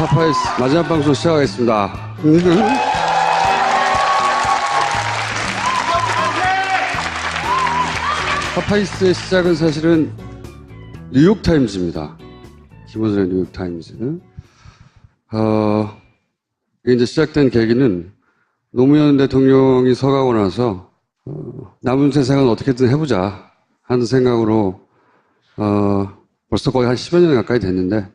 파파이스 마지막 방송 시작하겠습니다. 파파이스의 시작은 사실은 뉴욕타임즈입니다. 김원준의 뉴욕타임즈. 어, 이게 이제 시작된 계기는 노무현 대통령이 서가고 나서 어, 남은 세상은 어떻게든 해보자 하는 생각으로 어, 벌써 거의 한 10여 년 가까이 됐는데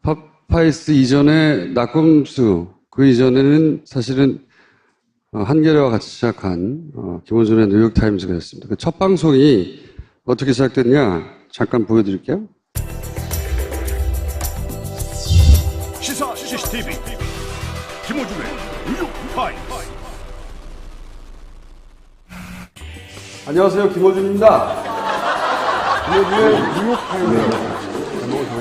파 파이스 이전에 낙검수 그 이전에는 사실은 어, 한겨레와 같이 시작한 어, 김원준의 뉴욕타임즈가 였습니다. 그 첫 방송이 어떻게 시작됐냐 잠깐 보여드릴게요. 시사 CCTV 김호중의 뉴욕 타임스 안녕하세요 김호준입니다. 김호준의 뉴욕타임즈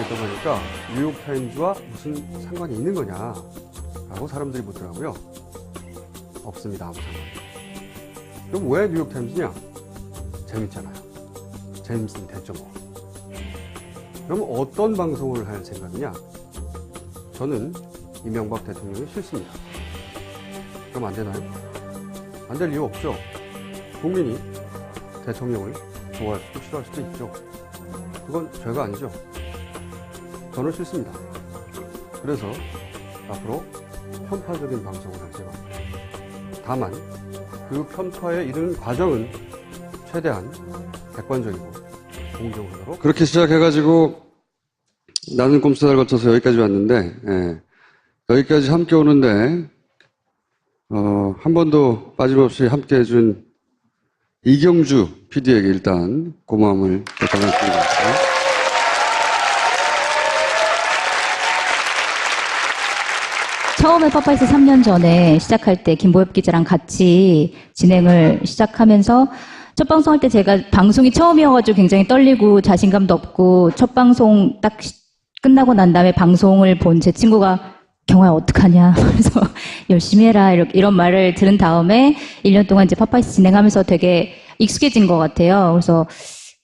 정했다 보니까 뉴욕타임즈와 무슨 상관이 있는 거냐 라고 사람들이 묻더라고요. 없습니다 아무 상관. 그럼 왜 뉴욕타임즈냐? 재밌잖아요. 재밌으면 됐죠 뭐. 그럼 어떤 방송을 할 생각이냐? 저는 이명박 대통령이 싫습니다. 그럼 안 되나요? 안 될 이유 없죠. 국민이 대통령을 좋아할 수도 싫어할 수도 있죠. 그건 죄가 아니죠. 저는 싫습니다. 그래서 앞으로 편파적인 방송을 할 생각입니다. 다만 그 편파에 이르는 과정은 최대한 객관적이고 공정하도록 그렇게 시작해가지고 나는 꼼수다를 거쳐서 여기까지 왔는데 예, 여기까지 함께 오는데 어, 한 번도 빠짐없이 함께 해준 이경주 PD에게 일단 고마움을 표하겠습니다. 처음에 파파이스 3년 전에 시작할 때 김보엽 기자랑 같이 진행을 시작하면서 첫 방송할 때 제가 방송이 처음이어가지고 굉장히 떨리고 자신감도 없고 첫 방송 딱 시- 끝나고 난 다음에 방송을 본 제 친구가 경화야 어떡하냐 그래서 열심히 해라 이렇게 이런 말을 들은 다음에 1년 동안 이제 파파이스 진행하면서 되게 익숙해진 것 같아요. 그래서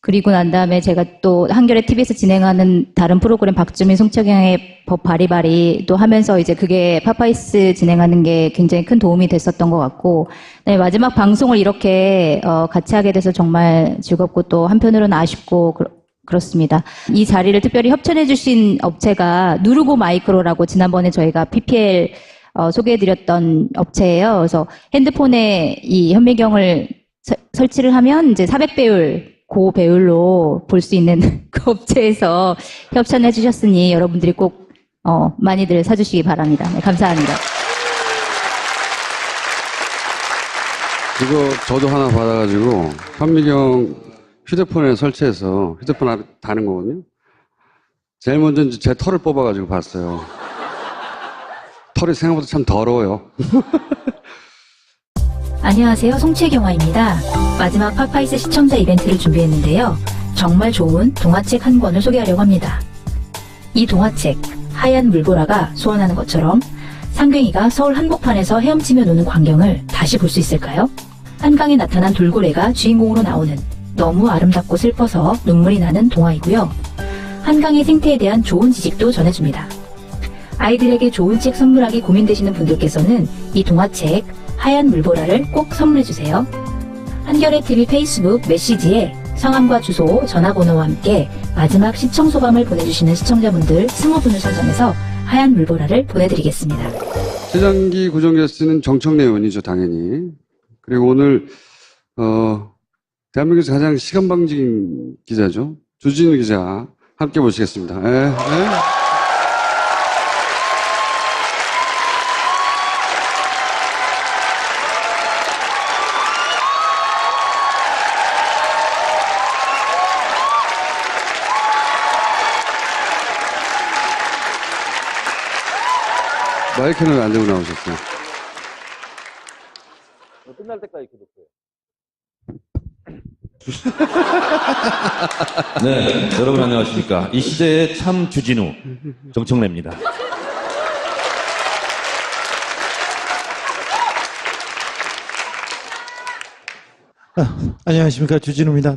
그리고 난 다음에 제가 또 한겨레 TV에서 진행하는 다른 프로그램 박주민 송채경의 법 바리바리 또 하면서 이제 그게 파파이스 진행하는 게 굉장히 큰 도움이 됐었던 것 같고 네, 마지막 방송을 이렇게 어, 같이 하게 돼서 정말 즐겁고 또 한편으로는 아쉽고 그렇- 그렇습니다. 이 자리를 특별히 협찬해주신 업체가 누르고 마이크로라고 지난번에 저희가 PPL 어, 소개해드렸던 업체예요. 그래서 핸드폰에 이 현미경을 서- 설치를 하면 이제 400배율 고배율로 볼 수 있는 그 업체에서 협찬해 주셨으니 여러분들이 꼭 어, 많이들 사주시기 바랍니다. 네, 감사합니다. 이거 저도 하나 받아가지고 현미경 휴대폰에 설치해서 휴대폰 앞에 다는 거거든요. 제일 먼저 제 털을 뽑아가지고 봤어요. 털이 생각보다 참 더러워요. 안녕하세요. 송채경화입니다. 마지막 파파이스 시청자 이벤트를 준비했는데요. 정말 좋은 동화책 한 권을 소개하려고 합니다. 이 동화책, 하얀 물보라가 소원하는 것처럼 상경이가 서울 한복판에서 헤엄치며 노는 광경을 다시 볼 수 있을까요? 한강에 나타난 돌고래가 주인공으로 나오는 너무 아름답고 슬퍼서 눈물이 나는 동화이고요. 한강의 생태에 대한 좋은 지식도 전해줍니다. 아이들에게 좋은 책 선물하기 고민되시는 분들께서는 이 동화책 하얀 물보라를 꼭 선물해주세요. 한겨레 TV 페이스북 메시지에 성함과 주소, 전화번호와 함께 마지막 시청 소감을 보내주시는 시청자분들 20분을 선정해서 하얀 물보라를 보내드리겠습니다. 최장기 구정캐스트는 정청래 의원이죠, 당연히. 그리고 오늘, 어, 대한민국에서 가장 시간방진 기자죠. 주진우 기자. 함께 모시겠습니다. 예, 예. 마이크는 안 들고 나오셨어요. 끝날 때까지 계속해요. 네, 여러분 안녕하십니까. 이 시대의 참 주진우, 정청래입니다. 안녕하십니까 주진우입니다.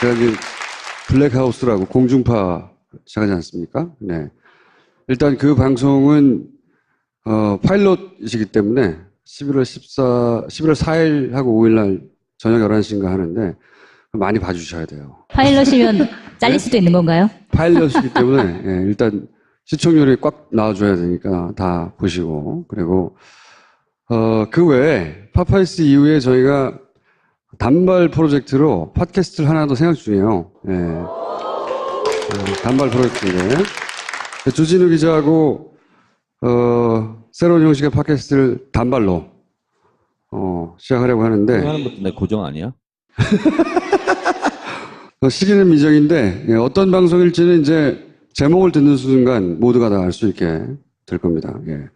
제가 이제 블랙하우스라고 공중파 시작하지 않습니까? 네. 일단 그 방송은 어, 파일럿이시기 때문에 11월 14, 11월 4일하고 5일날 저녁 11시인가 하는데 많이 봐주셔야 돼요. 파일럿이면 잘릴 수도 있는 건가요? 파일럿이기 때문에 예, 일단 시청률이 꽉 나와줘야 되니까 다 보시고 그리고 어, 그 외에 파파이스 이후에 저희가 단발 프로젝트로 팟캐스트를 하나 더 생각 중이에요. 예. 어, 단발 프로젝트인데 주진우 기자하고 어, 새로운 형식의 팟캐스트를 단발로 어, 시작하려고 하는데 하는 것도 내 고정 아니야? 어, 시기는 미정인데 예, 어떤 방송일지는 이제 제목을 듣는 순간 모두가 다 알 수 있게 될 겁니다. 예.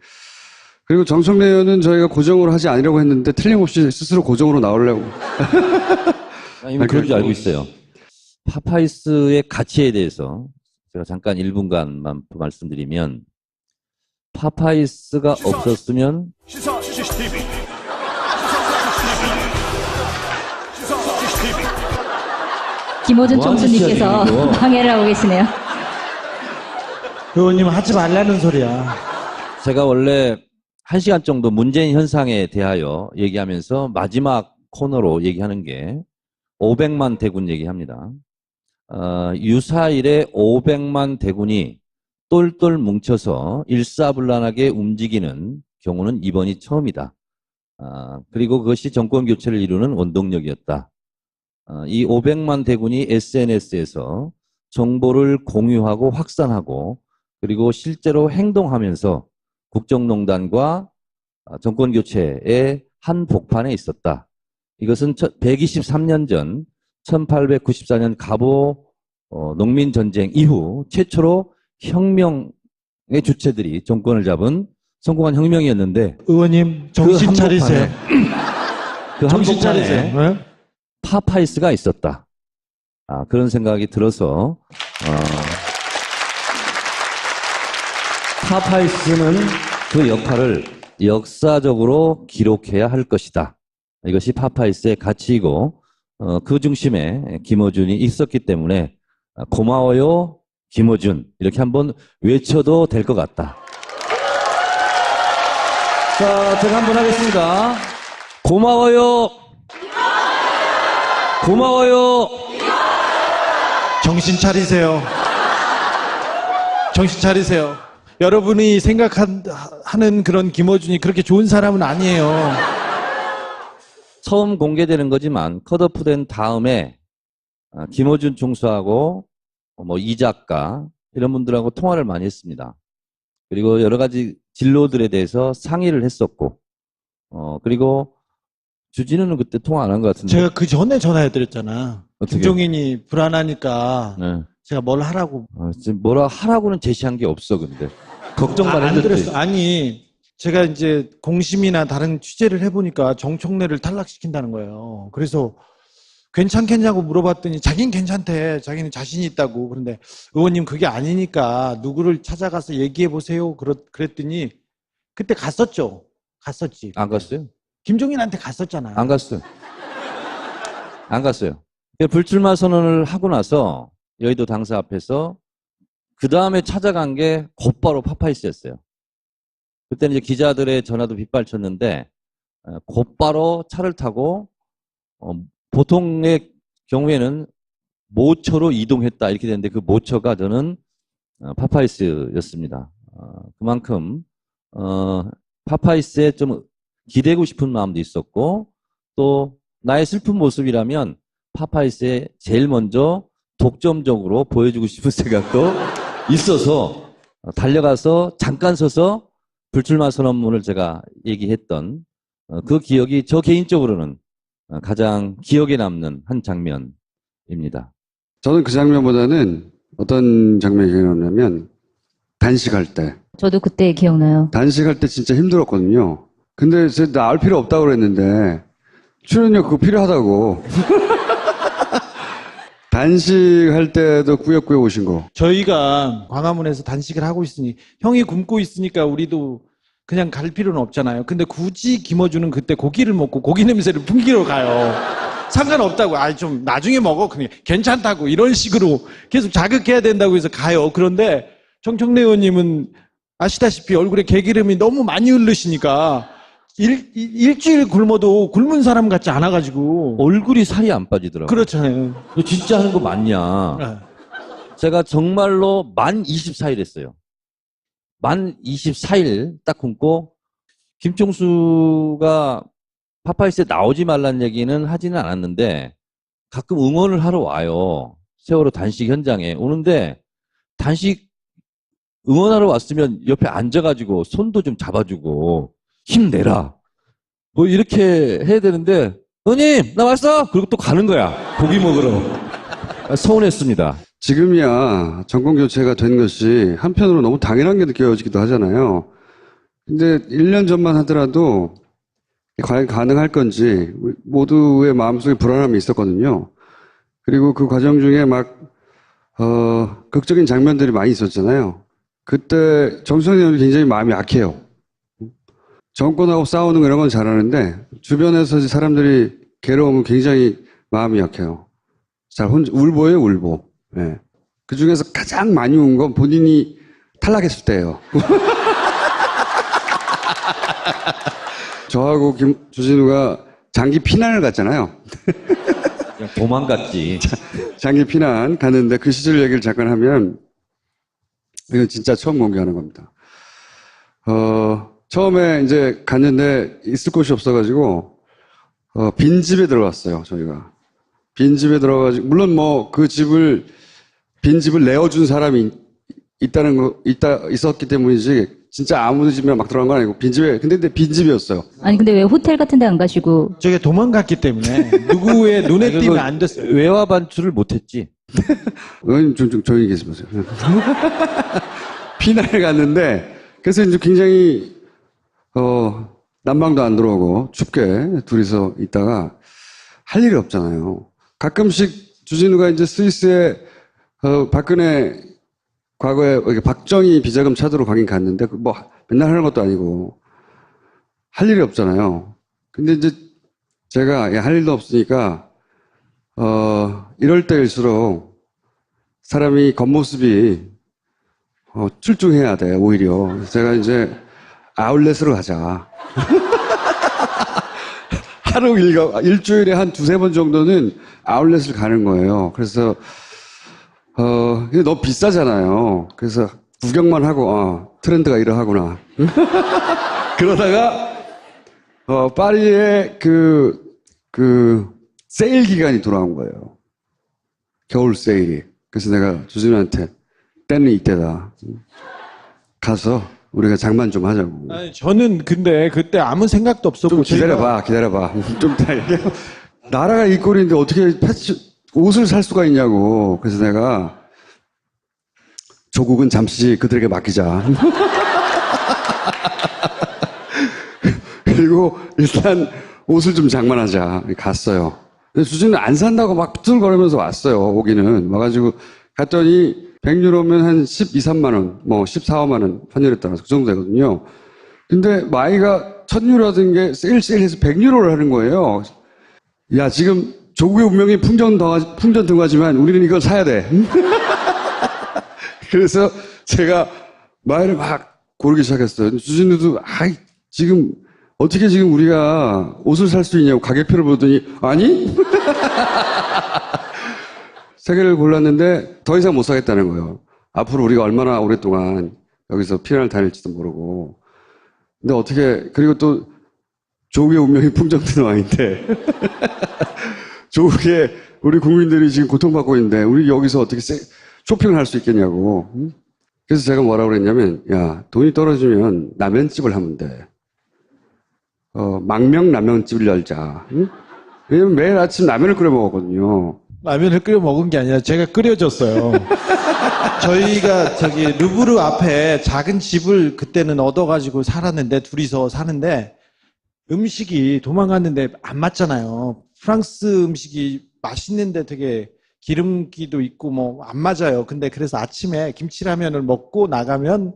그리고 정청래 의원은 저희가 고정으로 하지 않으려고 했는데 틀림없이 스스로 고정으로 나오려고. 나 이미 그런 줄 알고 있어요. 파파이스의 가치에 대해서 제가 잠깐 1분간만 말씀드리면 파파이스가 없었으면 시사 CCTV. 시사 CCTV. 김호준 뭐 총수님께서. 방해를 하고 계시네요. 의원님 하지 말라는 소리야. 제가 원래 한 시간 정도 문재인 현상에 대하여 얘기하면서 마지막 코너로 얘기하는 게 500만 대군 얘기합니다. 어, 유사일에 500만 대군이 똘똘 뭉쳐서 일사불란하게 움직이는 경우는 이번이 처음이다. 아, 그리고 그것이 정권 교체를 이루는 원동력이었다. 아, 이 500만 대군이 SNS에서 정보를 공유하고 확산하고 그리고 실제로 행동하면서 국정농단과 아, 정권 교체의 한 복판에 있었다. 이것은 123년 전 1894년 갑오 어, 농민 전쟁 이후 최초로 혁명의 주체들이 정권을 잡은 성공한 혁명이었는데 의원님 정신 그 차리세요. 그 정신 차리세요. 예? 파파이스가 있었다. 아, 그런 생각이 들어서 어, 파파이스는 그 역할을 역사적으로 기록해야 할 것이다. 이것이 파파이스의 가치이고 어, 그 중심에 김어준이 있었기 때문에 아, 고마워요 김어준 이렇게 한번 외쳐도 될 것 같다. 자, 제가 한번 하겠습니다. 고마워요. 고마워요. 정신 차리세요. 정신 차리세요. 여러분이 생각하는 그런 김어준이 그렇게 좋은 사람은 아니에요. 처음 공개되는 거지만 컷오프된 다음에 아, 김호준 총수하고 뭐 이 작가 이런 분들하고 통화를 많이 했습니다. 그리고 여러 가지 진로들에 대해서 상의를 했었고 어 그리고 주진우는 그때 통화 안 한 것 같은데 제가 그 전에 전화해드렸잖아. 어떻게? 김종인이 불안하니까 네. 제가 뭘 하라고. 어, 지금 뭐라 하라고는 제시한 게 없어 근데 걱정만 아, 안 했는데. 아니 제가 이제 공심이나 다른 취재를 해보니까 정청래를 탈락시킨다는 거예요. 그래서 괜찮겠냐고 물어봤더니 자기는 괜찮대. 자기는 자신이 있다고. 그런데 의원님 그게 아니니까 누구를 찾아가서 얘기해 보세요. 그랬더니 그때 갔었죠. 갔었지. 안 갔어요? 김종인한테 갔었잖아. 안 갔어요. 안 갔어요. 그 불출마 선언을 하고 나서 여의도 당사 앞에서 그 다음에 찾아간 게 곧바로 파파이스였어요. 그때는 이제 기자들의 전화도 빗발쳤는데 어, 곧바로 차를 타고 어, 보통의 경우에는 모처로 이동했다 이렇게 되는데 그 모처가 저는 어, 파파이스였습니다. 어, 그만큼 어, 파파이스에 좀 기대고 싶은 마음도 있었고 또 나의 슬픈 모습이라면 파파이스에 제일 먼저 독점적으로 보여주고 싶은 생각도 있어서 어, 달려가서 잠깐 서서 불출마 선언문을 제가 얘기했던 어, 그 기억이 저 개인적으로는 어, 가장 기억에 남는 한 장면입니다. 저는 그 장면보다는 어떤 장면이 기억나냐면 단식할 때. 저도 그때 기억나요. 단식할 때 진짜 힘들었거든요. 근데 제가 나을 필요 없다고 그랬는데 출연료 그거 필요하다고. 단식할 때도 꾸역꾸역 오신 거. 저희가 광화문에서 단식을 하고 있으니 형이 굶고 있으니까 우리도 그냥 갈 필요는 없잖아요. 근데 굳이 김어준은 그때 고기를 먹고 고기 냄새를 풍기러 가요. 상관없다고. 아, 좀 나중에 먹어. 그냥 괜찮다고. 이런 식으로 계속 자극해야 된다고 해서 가요. 그런데 정청래 의원님은 아시다시피 얼굴에 개기름이 너무 많이 흐르시니까 일, 일- 일주일 굶어도 굶은 사람 같지 않아가지고. 얼굴이 살이 안 빠지더라고요. 그렇잖아요. 너 진짜 하는 거 맞냐? 네. 제가 정말로 만 24일 했어요. 만 24일 딱 굶고 김종수가 파파이스에 나오지 말란 얘기는 하지는 않았는데 가끔 응원을 하러 와요. 세월호 단식 현장에 오는데 단식 응원하러 왔으면 옆에 앉아가지고 손도 좀 잡아주고 힘내라. 뭐 이렇게 해야 되는데 의원님 나 왔어. 그리고 또 가는 거야. 고기 먹으러. 서운했습니다. 지금이야 정권 교체가 된 것이 한편으로 너무 당연한 게 느껴지기도 하잖아요. 근데 1년 전만 하더라도 과연 가능할 건지 모두의 마음속에 불안함이 있었거든요. 그리고 그 과정 중에 막 어, 극적인 장면들이 많이 있었잖아요. 그때 정선이 형이 굉장히 마음이 약해요. 정권하고 싸우는 거 이런 건 잘하는데 주변에서 사람들이 괴로우면 굉장히 마음이 약해요. 잘 혼자 울보예요, 울보. 예. 그 중에서 가장 많이 운 건 본인이 탈락했을 때예요. 저하고 김, 주진우가 장기 피난을 갔잖아요. 그냥 도망갔지. 장기 피난 갔는데 그 시절 얘기를 잠깐 하면 이건 진짜 처음 공개하는 겁니다. 어, 처음에 이제 갔는데 있을 곳이 없어가지고 어, 빈 집에 들어갔어요 저희가 빈 집에 들어가지고 물론 뭐 그 집을 빈 집을 내어준 사람이 있다는 거 있다 있었기 때문이지 진짜 아무 집이나 막 들어간 건 아니고 빈 집에 근데, 근데 빈 집이었어요. 아니 근데 왜 호텔 같은 데 안 가시고 저게 도망갔기 때문에 누구의 눈에 띄면 안 됐어요. 외화 반출을 못했지. 의원님 좀, 좀 조용히 계시 보세요. 피난을 갔는데, 그래서 이제 굉장히, 어, 난방도 안 들어오고 춥게 둘이서 있다가 할 일이 없잖아요. 가끔씩 주진우가 이제 스위스에, 어, 박근혜 과거에 박정희 비자금 찾으러 가긴 갔는데, 그뭐 맨날 하는 것도 아니고, 할 일이 없잖아요. 근데 이제 제가 야, 할 일도 없으니까, 어, 이럴 때일수록 사람이 겉모습이 어, 출중해야 돼, 오히려. 제가 이제 아울렛으로 가자. 하루 일과, 일주일에 한 두세 번 정도는 아울렛을 가는 거예요. 그래서, 어, 근데 너무 비싸잖아요. 그래서 구경만 하고, 어, 트렌드가 이러하구나. 그러다가, 어, 파리에 그, 그, 세일 기간이 돌아온 거예요. 겨울 세일이. 그래서 내가 주진우한테 때는 이때다. 가서 우리가 장만 좀 하자고. 아니, 저는 근데 그때 아무 생각도 없었고 좀 기다려봐, 기다려봐. 좀 얘기해. 나라가 이 꼴인데 어떻게 패치, 옷을 살 수가 있냐고. 그래서 내가 조국은 잠시 그들에게 맡기자. 그리고 일단 옷을 좀 장만하자. 갔어요. 근데 주진은 안 산다고 막 비틀거리면서 왔어요. 오기는. 와가지고 갔더니 100유로면 한 12, 3만 원, 뭐 14, 5만 원 환율에 따라서 그 정도 되거든요. 근데 마이가 1000유로 하던 게 세일 세일해서 100유로를 하는 거예요. 야, 지금 조국의 운명이 풍전 덩하, 풍전 등하지만 우리는 이걸 사야 돼. 그래서 제가 마이를 막 고르기 시작했어요. 주진우도, 아이, 지금, 어떻게 지금 우리가 옷을 살 수 있냐고 가격표를 보더니, 아니? 세 개를 골랐는데 더 이상 못 사겠다는 거예요. 앞으로 우리가 얼마나 오랫동안 여기서 피난을 다닐지도 모르고. 근데 어떻게, 그리고 또 조국의 운명이 풍정된 와인데, 조국의 우리 국민들이 지금 고통받고 있는데, 우리 여기서 어떻게 세- 쇼핑을 할 수 있겠냐고. 응? 그래서 제가 뭐라고 그랬냐면, 야, 돈이 떨어지면 라면집을 하면 돼. 어, 망명 라면집을 열자. 응? 왜냐면 매일 아침 라면을 끓여 먹었거든요. 라면을 끓여 먹은 게 아니라 제가 끓여줬어요. 저희가 저기 루브르 앞에 작은 집을 그때는 얻어가지고 살았는데 둘이서 사는데 음식이 도망갔는데 안 맞잖아요. 프랑스 음식이 맛있는데 되게 기름기도 있고 뭐 안 맞아요. 근데 그래서 아침에 김치라면을 먹고 나가면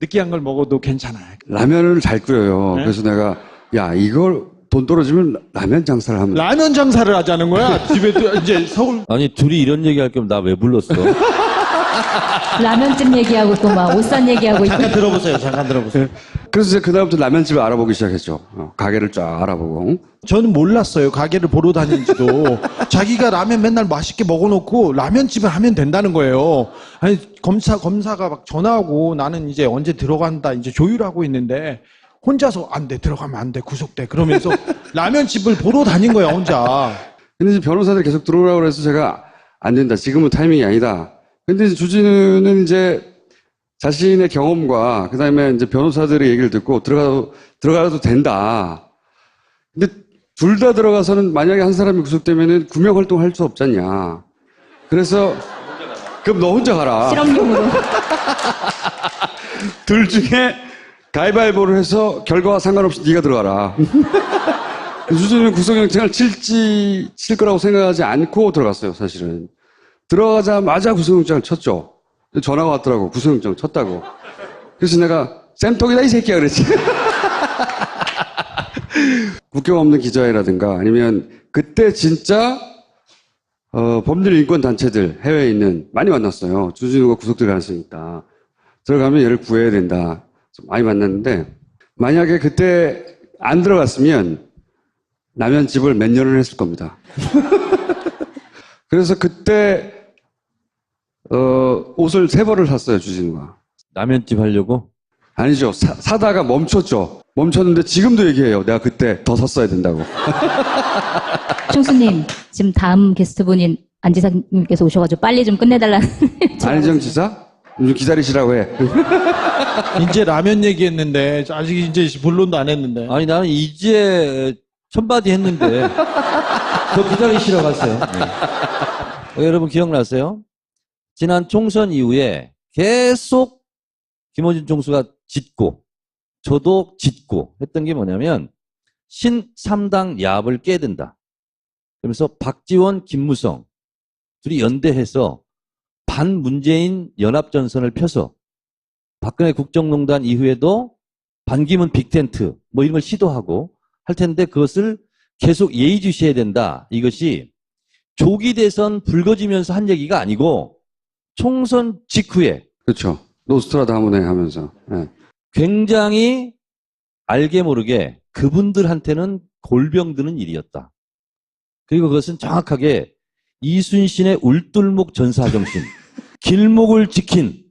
느끼한 걸 먹어도 괜찮아요. 라면을 잘 끓여요. 네? 그래서 내가, 야, 이걸 돈 떨어지면 라면 장사를 하면 라면 장사를 하자는 거야. 집에 또 이제 서울 아니 둘이 이런 얘기할 거면 나왜 불렀어? 라면집 얘기하고 또 막 옷산 얘기하고 있고. 잠깐 들어보세요. 잠깐 들어보세요. 그래서 이제 그다음부터 라면집을 알아보기 시작했죠. 어, 가게를 쫙 알아보고. 저는 몰랐어요. 가게를 보러 다닌지도. 자기가 라면 맨날 맛있게 먹어놓고 라면집을 하면 된다는 거예요. 아니, 검사, 검사가 막 전화하고 나는 이제 언제 들어간다, 이제 조율하고 있는데 혼자서 안 돼, 들어가면 안 돼, 구속돼. 그러면서 라면집을 보러 다닌 거야, 혼자. 근데 이제 변호사들이 계속 들어오라고 그래서 제가 안 된다. 지금은 타이밍이 아니다. 근데 이제 주진우는 이제 자신의 경험과 그다음에 이제 변호사들의 얘기를 듣고 들어가도 들어가도 된다. 근데 둘 다 들어가서는 만약에 한 사람이 구속되면은 구명 활동 할 수 없잖냐. 그래서 그럼 너 혼자 가라. 실험용으로. 둘 중에 가위바위보를 해서 결과와 상관없이 네가 들어가라. 주진우는 구속영장을 칠지 칠 거라고 생각하지 않고 들어갔어요, 사실은. 들어가자마자 구속영장을 쳤죠. 전화가 왔더라고, 구속영장 쳤다고. 그래서 내가 쌤통이다 이 새끼야 그랬지. 국경 없는 기자회라든가 아니면 그때 진짜 어, 법률 인권 단체들 해외에 있는 많이 만났어요. 주진우가 구속될 가능성이 있다. 들어가면 얘를 구해야 된다. 좀 많이 만났는데 만약에 그때 안 들어갔으면 라면 집을 몇 년을 했을 겁니다. 그래서 그때 어, 옷을 세 벌을 샀어요 주진우가. 라면집 하려고? 아니죠. 사, 다가 멈췄죠. 멈췄는데 지금도 얘기해요. 내가 그때 더 샀어야 된다고. 총수님, 지금 다음 게스트분인 안지사님께서 오셔가지고 빨리 좀 끝내달라는. 안희정 지사? 좀 기다리시라고 해. 이제 라면 얘기했는데, 아직 이제 본론도 안 했는데. 아니 나는 이제 천바디 했는데 더 기다리시러 갔어요. 네. 어, 여러분 기억나세요? 지난 총선 이후에 계속 김호준 총수가 짓고 저도 짓고 했던 게 뭐냐면 신3당 야합을 깨야 된다. 그러면서 박지원, 김무성 둘이 연대해서 반문재인 연합전선을 펴서 박근혜 국정농단 이후에도 반기문 빅텐트 뭐 이런 걸 시도하고 할 텐데 그것을 계속 예의주시해야 된다. 이것이 조기 대선 불거지면서 한 얘기가 아니고 총선 직후에 그렇죠. 노스트라다무네 하면서. 예. 굉장히 알게 모르게 그분들한테는 골병 드는 일이었다. 그리고 그것은 정확하게 이순신의 울돌목 전사정신, 길목을 지킨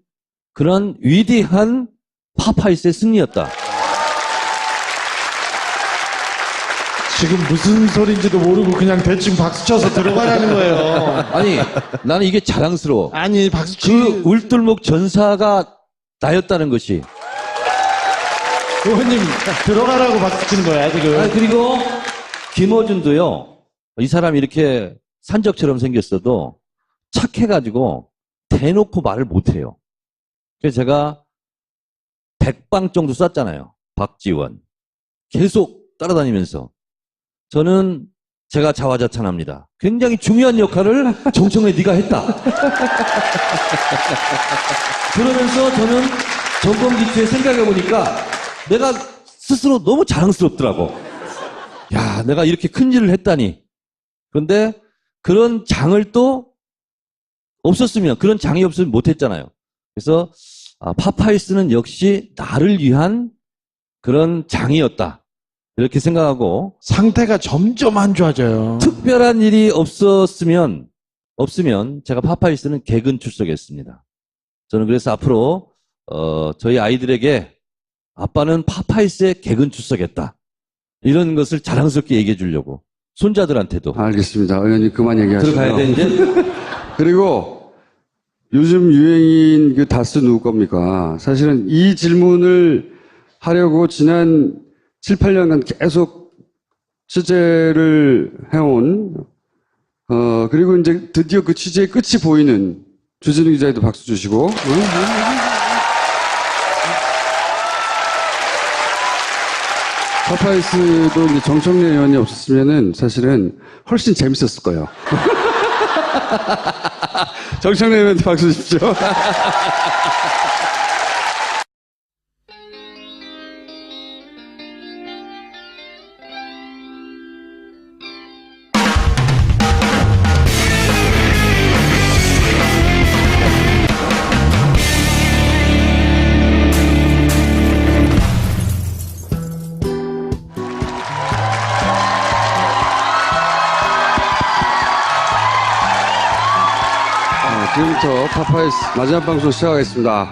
그런 위대한 파파이스의 승리였다. 지금 무슨 소리인지도 모르고 그냥 대충 박수 쳐서 들어가라는 거예요. 아니, 나는 이게 자랑스러워. 아니, 박수 치 그 울돌목 전사가 나였다는 것이. 의원님, 들어가라고 박수 치는 거야, 지금. 아, 그리고 김어준도요. 이 사람이 이렇게 산적처럼 생겼어도 착해가지고 대놓고 말을 못해요. 그래서 제가 백방 정도 쐈잖아요. 박지원. 계속 따라다니면서. 저는 제가 자화자찬합니다. 굉장히 중요한 역할을 정청래 네가 했다. 그러면서 저는 전범 기초에 생각해 보니까 내가 스스로 너무 자랑스럽더라고. 야, 내가 이렇게 큰 일을 했다니. 그런데 그런 장을 또 없었으면 그런 장이 없으면 못했잖아요. 그래서 아, 파파이스는 역시 나를 위한 그런 장이었다. 이렇게 생각하고 상태가 점점 안 좋아져요. 특별한 일이 없었으면 없으면 제가 파파이스는 개근 출석했습니다. 저는 그래서 앞으로 어, 저희 아이들에게 아빠는 파파이스에 개근 출석했다. 이런 것을 자랑스럽게 얘기해 주려고 손자들한테도 알겠습니다. 의원님 그만 얘기하시고요. 들어가야 돼 이제. 그리고 요즘 유행인 그 다스 누구 겁니까? 사실은 이 질문을 하려고 지난 7, 8년간 계속 취재를 해온, 어, 그리고 이제 드디어 그 취재의 끝이 보이는 주진우 기자에도 박수 주시고, 어? 파파이스도 이제 정청래 의원이 없었으면은 사실은 훨씬 재밌었을 거예요. 정청래 의원한테 박수 주십시오. 파파이스 마지막 방송 시작하겠습니다.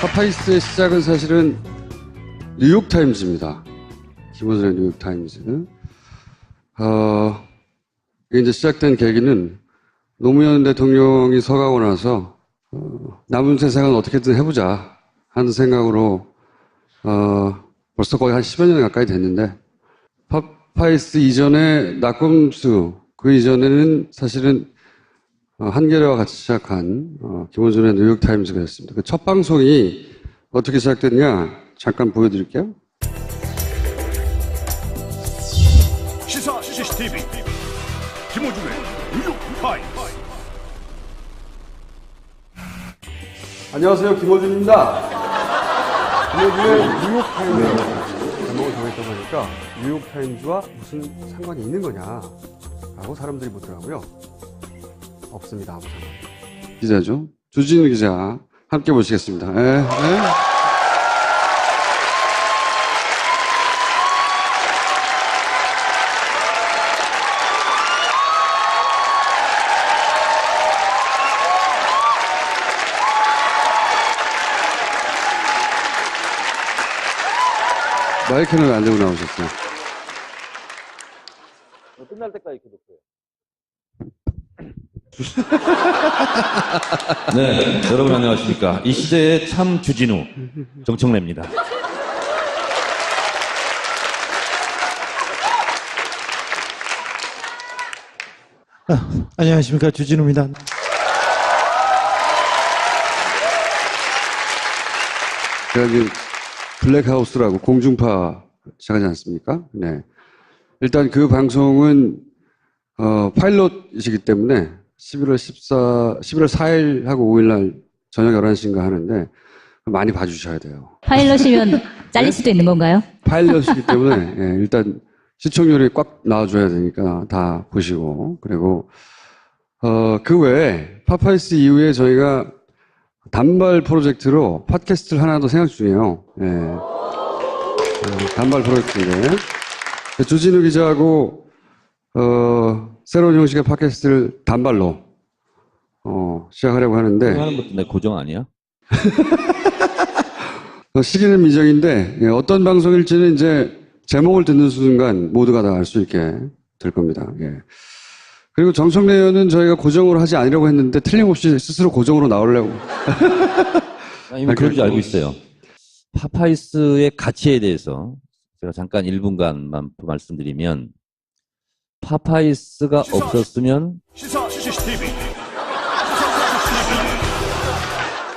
파파이스의 시작은 사실은 뉴욕타임즈입니다. 김호준의 뉴욕타임즈. 어, 이게 이제 시작된 계기는 노무현 대통령이 서가고 나서 어, 남은 세상은 어떻게든 해보자 하는 생각으로 어, 벌써 거의 한 10여 년 가까이 됐는데 파 파이스 이전에 낙검수 그 이전에는 사실은 어, 한겨레와 같이 시작한 어, 김원준의 뉴욕타임즈가 였습니다. 그 첫 방송이 어떻게 시작됐냐 잠깐 보여드릴게요. 시사 CCTV 김호준의 뉴욕 타임스 안녕하세요. 김호준입니다. 김호준의 뉴욕타임즈 제목을 하니까 뉴욕타임즈와 무슨 상관이 있는 거냐 라고 사람들이 묻더라고요. 없습니다. 아무 상관. 기자죠. 주진우 기자 함께 보시겠습니다. 예, 예. 마이크는 안 들고 나오셨어요. 끝날 때까지 계속해요. 네, 여러분 안녕하십니까. 이 시대의 참 주진우, 정청래입니다. 안녕하십니까 주진우입니다. 제가 지금 블랙하우스라고 공중파 시작하지 않습니까? 네. 일단 그 방송은 어, 파일럿이시기 때문에 11월 14, 11월 4일하고 5일 날 저녁 11시인가 하는데 많이 봐주셔야 돼요. 파일럿이면 잘릴 수도 있는 건가요? 파일럿이기 때문에 예, 일단 시청률이 꽉 나와줘야 되니까 다 보시고 그리고 어, 그 외에 파파이스 이후에 저희가 단발 프로젝트로 팟캐스트를 하나 더 생각 중이에요. 예. 어, 단발 프로젝트인데 주진우 기자하고 어, 새로운 형식의 팟캐스트를 단발로 어, 시작하려고 하는데 하는 것도 내 고정 아니야? 어, 시기는 미정인데 예, 어떤 방송일지는 이제 제목을 듣는 순간 모두가 다 알 수 있게 될 겁니다. 예. 그리고 정청래 의원은 저희가 고정으로 하지 않으려고 했는데 틀림없이 스스로 고정으로 나오려고. 나 이미 그런 줄 알고 있어요. 파파이스의 가치에 대해서 제가 잠깐 1분간만 말씀드리면 파파이스가 없었으면 시사 CCTV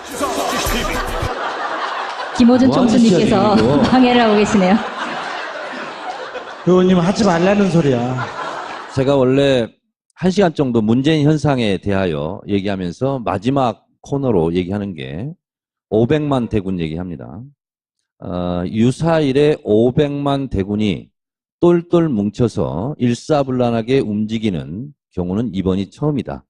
시사 CCTV 김호준 뭐 총수님께서? 방해를 하고 계시네요. 의원님 하지 말라는 소리야. 제가 원래 한 시간 정도 문재인 현상에 대하여 얘기하면서 마지막 코너로 얘기하는 게 500만 대군 얘기합니다. 어, 유사일에 500만 대군이 똘똘 뭉쳐서 일사불란하게 움직이는 경우는 이번이 처음이다.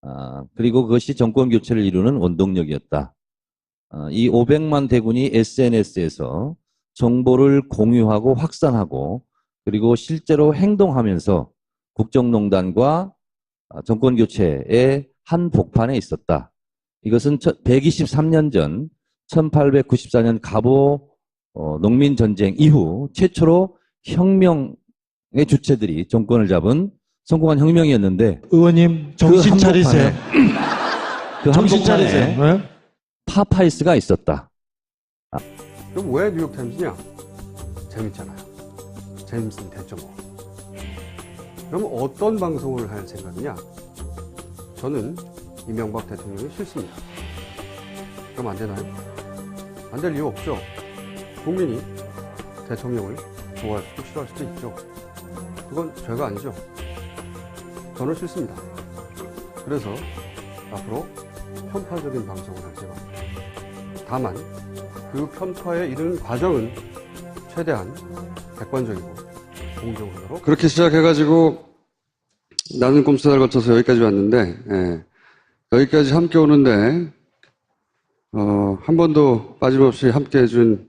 아, 그리고 그것이 정권 교체를 이루는 원동력이었다. 아, 이 500만 대군이 SNS에서 정보를 공유하고 확산하고 그리고 실제로 행동하면서 국정농단과 아, 정권 교체의 한 복판에 있었다. 이것은 123년 전 1894년 갑오 어, 농민 전쟁 이후 최초로 혁명의 주체들이 정권을 잡은 성공한 혁명이었는데 의원님 정신 그 차리세요. 그 정신 차리세요. 예? 파파이스가 있었다. 그럼 왜 뉴욕타임즈냐? 재밌잖아요. 재밌으면 됐죠 뭐. 그럼 어떤 방송을 할 생각이냐? 저는 이명박 대통령이 싫습니다. 그럼 안 되나요? 안 될 이유 없죠. 국민이 대통령을 좋아할 수도 싫어할 수도 있죠. 그건 죄가 아니죠. 저는 싫습니다. 그래서 앞으로 편파적인 방송을 할 생각입니다. 다만 그 편파에 이르는 과정은 최대한 객관적이고 공정하도록 그렇게 시작해가지고 나는 꼼수다를 거쳐서 여기까지 왔는데 예, 여기까지 함께 오는데 어, 한 번도 빠짐없이 함께 해준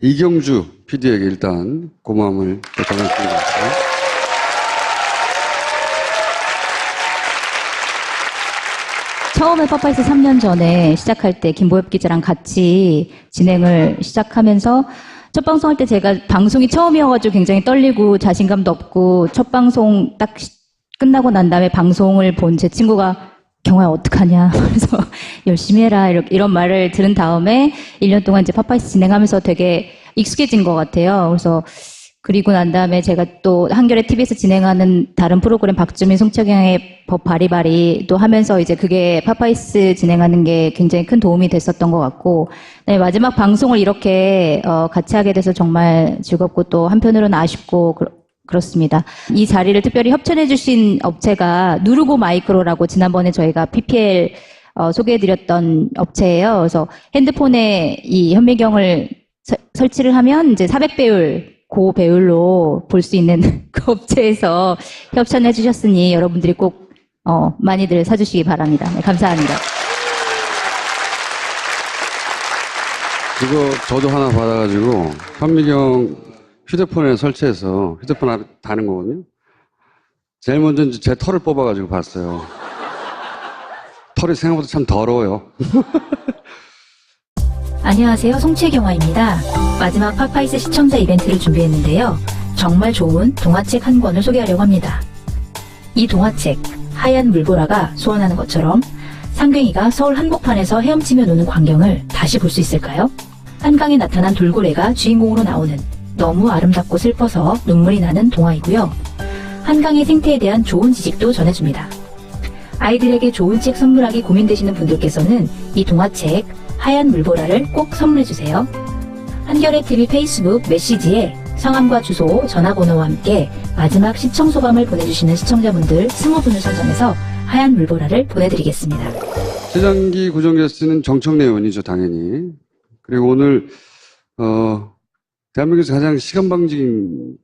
이경주 PD에게 일단 고마움을 표하겠습니다. 처음에 파파이스 3년 전에 시작할 때 김보엽 기자랑 같이 진행을 시작하면서 첫 방송할 때 제가 방송이 처음이어가지고 굉장히 떨리고 자신감도 없고 첫 방송 딱 시- 끝나고 난 다음에 방송을 본 제 친구가 경화야 어떡하냐 그래서 열심히 해라 이렇게 이런 말을 들은 다음에 1년 동안 이제 파파이스 진행하면서 되게 익숙해진 것 같아요. 그래서 그리고 난 다음에 제가 또 한겨레 TV에서 진행하는 다른 프로그램 박주민 송채경의 법 바리바리도 하면서 이제 그게 파파이스 진행하는 게 굉장히 큰 도움이 됐었던 것 같고 네, 마지막 방송을 이렇게 어, 같이 하게 돼서 정말 즐겁고 또 한편으로는 아쉽고 그렇, 그렇습니다. 이 자리를 특별히 협찬해 주신 업체가 누르고 마이크로라고 지난번에 저희가 PPL 어, 소개해드렸던 업체예요. 그래서 핸드폰에 이 현미경을 설- 설치를 하면 이제 400배율 고배율로 볼 수 있는 그 업체에서 협찬해 주셨으니 여러분들이 꼭 어, 많이들 사주시기 바랍니다. 네, 감사합니다. 이거 저도 하나 받아가지고 현미경 휴대폰에 설치해서 휴대폰 앞에 다는 거거든요. 제일 먼저 이제 제 털을 뽑아가지고 봤어요. 털이 생각보다 참 더러워요. 안녕하세요. 송채경화입니다. 마지막 파파이스 시청자 이벤트를 준비했는데요. 정말 좋은 동화책 한 권을 소개하려고 합니다. 이 동화책, 하얀 물보라가 소원하는 것처럼 상갱이가 서울 한복판에서 헤엄치며 노는 광경을 다시 볼 수 있을까요? 한강에 나타난 돌고래가 주인공으로 나오는 너무 아름답고 슬퍼서 눈물이 나는 동화이고요. 한강의 생태에 대한 좋은 지식도 전해줍니다. 아이들에게 좋은 책 선물하기 고민되시는 분들께서는 이 동화책 하얀 물보라를 꼭 선물해주세요. 한겨레 TV 페이스북 메시지에 성함과 주소, 전화번호와 함께 마지막 시청 소감을 보내주시는 시청자분들 20분을 선정해서 하얀 물보라를 보내드리겠습니다. 최장기 구정게스트는 정청래 의원이죠, 당연히. 그리고 오늘, 어, 대한민국에서 가장 시간방진